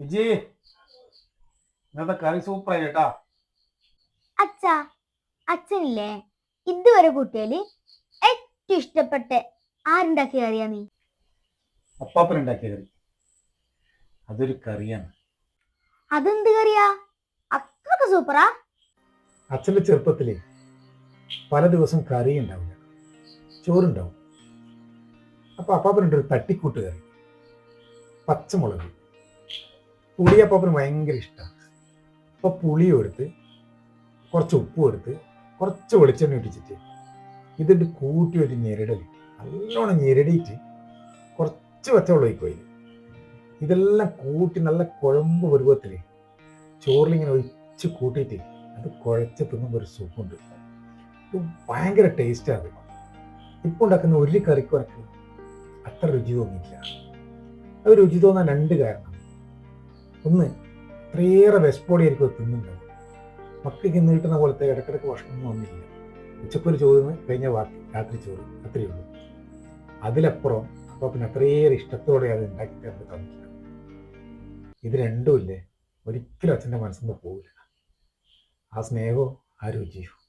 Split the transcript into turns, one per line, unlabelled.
വിജി ഇന്നത്തെ കറി സൂപ്പറായി കേട്ടാ.
അച്ഛ അച്ഛനില്ലേ? ഇതുവരെ കുട്ടിയിൽ ഏറ്റവും ഇഷ്ടപ്പെട്ട ആരുണ്ടാക്കിയ അറിയാ നീ?
അപ്പാപ്പൻ ഉണ്ടാക്കിയ കറി അതൊരു കറിയാണ്.
അതെന്ത് കറിയാ? അത്രയ്ക്ക് സൂപ്പറാ
അച്ഛന്റെ ചെറുപ്പത്തിലെ പല ദിവസം കറി ഉണ്ടാവില്ല. ചോറുണ്ടാവും. അപ്പൊ അപ്പാപ്പനുണ്ട് ഒരു തട്ടിക്കൂട്ട് കറി. പച്ചമുളക്. പുളി അപ്പാപ്പന് ഭയങ്കര ഇഷ്ടമാണ് അപ്പൊ പുളിയും എടുത്ത് കുറച്ച് ഉപ്പ് എടുത്ത് കുറച്ച് വെളിച്ചെണ്ണ ഇട്ടിച്ചിട്ട് ഇതിട്ട് കൂട്ടി ഒരു ഞെരടൽ നല്ലോണം ഞെരടിയിട്ട് കുറച്ച് പച്ചവെള്ളം ഒഴിക്കും അതിൽ ഇതെല്ലാം കൂട്ടി നല്ല കുഴമ്പ് പരുവത്തിൽ ചോറിലിങ്ങനെ ഒഴിച്ച് കൂട്ടിയിട്ട് അത് കുഴച്ച് തിന്നുമ്പോൾ ഒരു സുഖമുണ്ട് ഇത് ഭയങ്കര ടേസ്റ്റാണ് അത്. ഇപ്പോൾ ഉണ്ടാക്കുന്ന ഒരു കറിക്കും അത്ര രുചി തോന്നിയില്ല അത് രുചി തോന്നാൻ രണ്ട് കാരണം. ഒന്ന് അത്രയേറെ വിശപ്പോടെയായിരിക്കും അത് തിന്നുണ്ടാവും മക്കൾക്ക് നീട്ടുന്ന പോലത്തെ ഇടക്കിടക്ക് ഭക്ഷണമൊന്നും ഒന്നുമില്ല ഉച്ചക്കൊരു ചോദ്യം കഴിഞ്ഞ രാത്രി ചോറ് അത്രയേ ഉള്ളൂ. അതിലപ്പുറം അപ്പോൾ പിന്നെ അത്രയേറെ ഇഷ്ടത്തോടെ അത് ഉണ്ടാക്കി തരുന്നത് തന്നില്ല ഇത് രണ്ടും ഇല്ലേ? ഒരിക്കലും അച്ഛന്റെ മനസ്സിൽ നിന്ന് പോവില്ല. ആ സ്നേഹവും ആ രുചിയും.